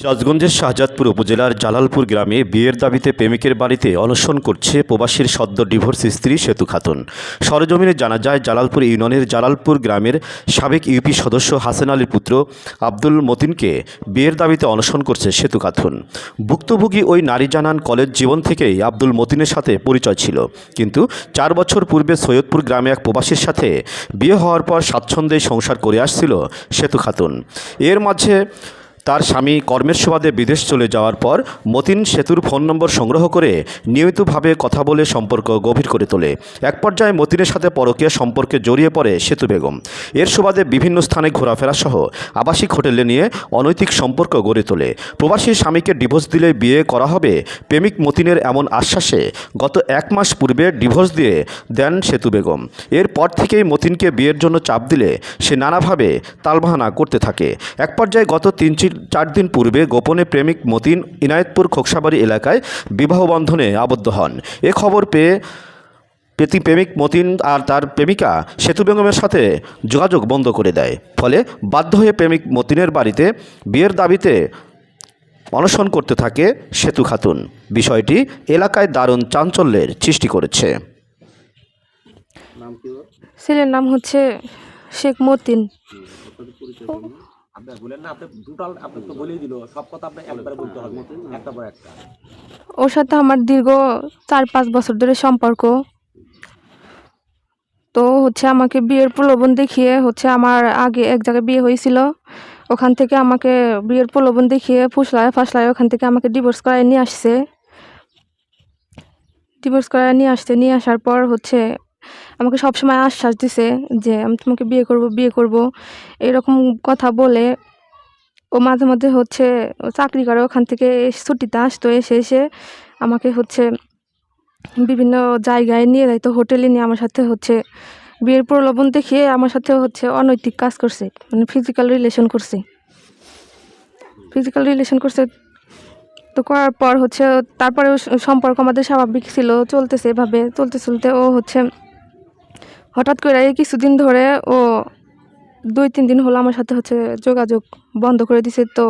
সিরাজগঞ্জের শাহজাদপুর উপজেলার জালালপুর গ্রামে বিয়ের দাবিতে প্রেমিকের বাড়িতে অনশন করছে প্রবাসীর সদ্য ডিভোর্স স্ত্রী সেতু খাতুন। সরজমিনে জানা যায়, জালালপুর ইউনিয়নের জালালপুর গ্রামের সাবেক ইউপি সদস্য হাসান আলীর পুত্র আব্দুল মতিনকে বিয়ের দাবিতে অনশন করছে সেতু খাতুন। ভুক্তভোগী ওই নারী জানান, কলেজ জীবন থেকেই আব্দুল মতিনের সাথে পরিচয় ছিল। কিন্তু চার বছর পূর্বে সৈয়দপুর গ্রামে এক প্রবাসীর সাথে বিয়ে হওয়ার পর স্বাচ্ছন্দ্যে সংসার করে আসছিল সেতু খাতুন। এর মাঝে তার স্বামী কর্মের সুবাদে বিদেশ চলে যাওয়ার পর মতিন সেতুর ফোন নম্বর সংগ্রহ করে নিয়মিতভাবে কথা বলে সম্পর্ক গভীর করে তোলে। এক পর্যায়ে মতিনের সাথে পরকীয় সম্পর্কে জড়িয়ে পড়ে সেতু বেগম। এর সুবাদে বিভিন্ন স্থানে ঘোরাফেরা সহ আবাসিক হোটেলে নিয়ে অনৈতিক সম্পর্ক গড়ে তোলে। প্রবাসী স্বামীকে ডিভোর্স দিলে বিয়ে করা হবে প্রেমিক মতিনের এমন আশ্বাসে গত এক মাস পূর্বে ডিভোর্স দিয়ে দেন সেতু বেগম। এরপর থেকেই মতিনকে বিয়ের জন্য চাপ দিলে সে নানাভাবে তালবাহানা করতে থাকে। এক পর্যায়ে গত তিন চার দিন পূর্বে গোপনে প্রেমিক মতিন ইনায়েতপুর খোকসাবাড়ি এলাকায় বিবাহ বন্ধনে আবদ্ধ হন। এ খবর পেয়ে পেতি প্রেমিক মতিন আর তার প্রেমিকা সেতু বেগমের সাথে যোগাযোগ বন্ধ করে দেয়। ফলে বাধ্য হয়ে প্রেমিক মতিনের বাড়িতে বিয়ের দাবিতে অনশন করতে থাকে সেতু খাতুন। বিষয়টি এলাকায় দারুণ চাঞ্চল্যের সৃষ্টি করেছে। ছেলের নাম হচ্ছে শেখ মতিন। ওর সাথে আমার দীর্ঘ চার পাঁচ বছর ধরে সম্পর্ক। তো হচ্ছে আমাকে বিয়ের প্রলোভন দেখিয়ে হচ্ছে আমার আগে এক জায়গায় বিয়ে হয়েছিল। ওখান থেকে আমাকে বিয়ের প্রলোভন দেখিয়ে ফুসলায় ফাসলায় ওখান থেকে আমাকে ডিভোর্স করায় নিয়ে আসছে। ডিভোর্স করায় নিয়ে আসছে নিয়ে আসার পর হচ্ছে আমাকে সবসময় আশ্বাস দিছে যে, আমি তোমাকে বিয়ে করব বিয়ে করব। এরকম কথা বলে ও মাঝে মাঝে হচ্ছে চাকরি করে, ওখান থেকে ছুটিতে আসতো, এসে এসে আমাকে হচ্ছে বিভিন্ন জায়গায় নিয়ে যাইতো, হোটেলে নিয়ে আমার সাথে হচ্ছে বিয়ের প্রলোভন দেখিয়ে আমার সাথে হচ্ছে অনৈতিক কাজ করছে মানে ফিজিক্যাল রিলেশন করছে। ফিজিক্যাল রিলেশন করছে তো করার পর হচ্ছে তারপরে সম্পর্ক আমাদের স্বাভাবিক ছিল, চলতেছে এভাবে, চলতে চলতে ও হচ্ছে হঠাৎ করে এই কিছুদিন ধরে ও দুই, তিন দিন হলো আমার সাথে হচ্ছে যোগাযোগ বন্ধ করে দিছে, তো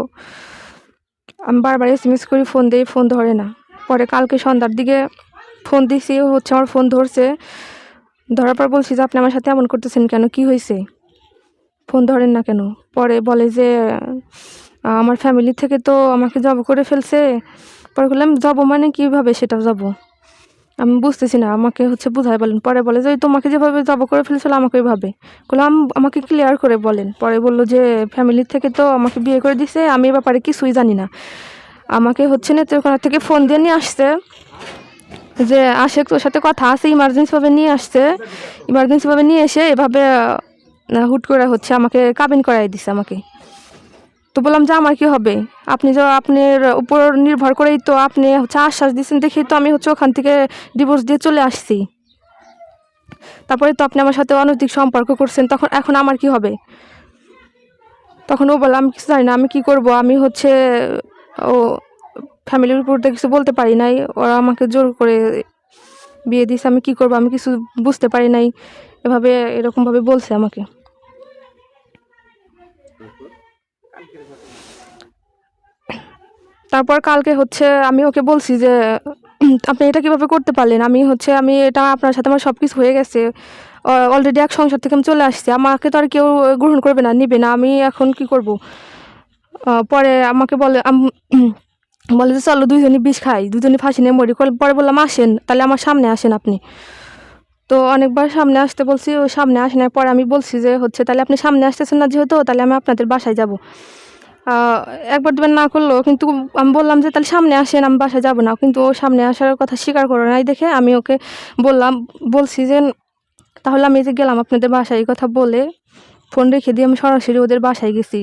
আমি বারবার এস এম এস করি ফোন দিই ফোন ধরে না। পরে কালকে সন্ধ্যার দিকে ফোন দিছি হচ্ছে আমার ফোন ধরছে। ধরার পর বলছি যে, আপনি আমার সাথে এমন করতেছেন কেন? কি হয়েছে? ফোন ধরেন না কেন? পরে বলে যে আমার ফ্যামিলি থেকে তো আমাকে জব করে ফেলছে। পরে বললাম, জব মানে কীভাবে সেটা যাব আমি বুঝতেছি না, আমাকে হচ্ছে বুঝাই বলেন, পরে বলে যে তোমাকে যেভাবে জব করে ফেলছিল আমাকে ওইভাবে। বললাম আমাকে ক্লিয়ার করে বলেন। পরে বলল যে ফ্যামিলির থেকে তো আমাকে বিয়ে করে দিছে, আমি এ ব্যাপারে কিছুই জানি না। আমাকে হচ্ছে না নেত্রকোনা থেকে ফোন দিয়ে নিয়ে আসছে যে আসে তোর সাথে কথা আছে ইমার্জেন্সিভাবে নিয়ে আসছে। ইমার্জেন্সিভাবে নিয়ে এসে এভাবে হুট করে হচ্ছে আমাকে কাবিন করাই দিছে আমাকে। তো বললাম যে আমার কি হবে? আপনি যে আপনার উপর নির্ভর করেই তো আপনি হচ্ছে আশ্বাস দিচ্ছেন দেখেই তো আমি হচ্ছে ওখান থেকে ডিভোর্স দিয়ে চলে আসছি। তারপরে তো আপনি আমার সাথে অনৈতিক সম্পর্ক করছেন, তখন এখন আমার কি হবে? তখন ও বললাম কিছু জানি না, আমি কি করব? আমি হচ্ছে ও ফ্যামিলির উপর কিছু বলতে পারি নাই, ওরা আমাকে জোর করে বিয়ে দিয়েছে আমি কি করব? আমি কিছু বুঝতে পারি নাই। এভাবে এরকমভাবে বলছে আমাকে। তারপর কালকে হচ্ছে আমি ওকে বলছি যে আপনি এটা কীভাবে করতে পারলেন? আমি হচ্ছে, আমি এটা আপনার সাথে আমার সব কিছু হয়ে গেছে। অলরেডি এক সংসার থেকে আমি চলে আসছি। আমাকে তো আর কেউ গ্রহণ করবে না, নিবে না। আমি এখন কি করব? পরে আমাকে বলে বলে যে, চলো দুজনই বিষ খাই। দুজনই ফাঁসি নিয়ে মরি। পরে বললাম, আসেন। তাহলে আমার সামনে আসেন আপনি। তো অনেকবার সামনে আসতে বলছি ও সামনে আসে না পরে আমি বলছি যে, হচ্ছে, তাহলে আপনি সামনে আসতেছেন না যেহেতু, তাহলে আমি আপনাদের বাসায় যাব। একবার দুবার না করল কিন্তু আমি বললাম যে, তাহলে সামনে আসেন, আমি বাসায় যাব না। কিন্তু ও সামনে আসার কথা স্বীকার করে নাই দেখে আমি ওকে বললাম, বলছি যে, তাহলে আমি যে গেলাম আপনাদের বাসায় এই কথা বলে ফোন রেখে দিয়ে আমি সরাসরি ওদের বাসায় গেছি।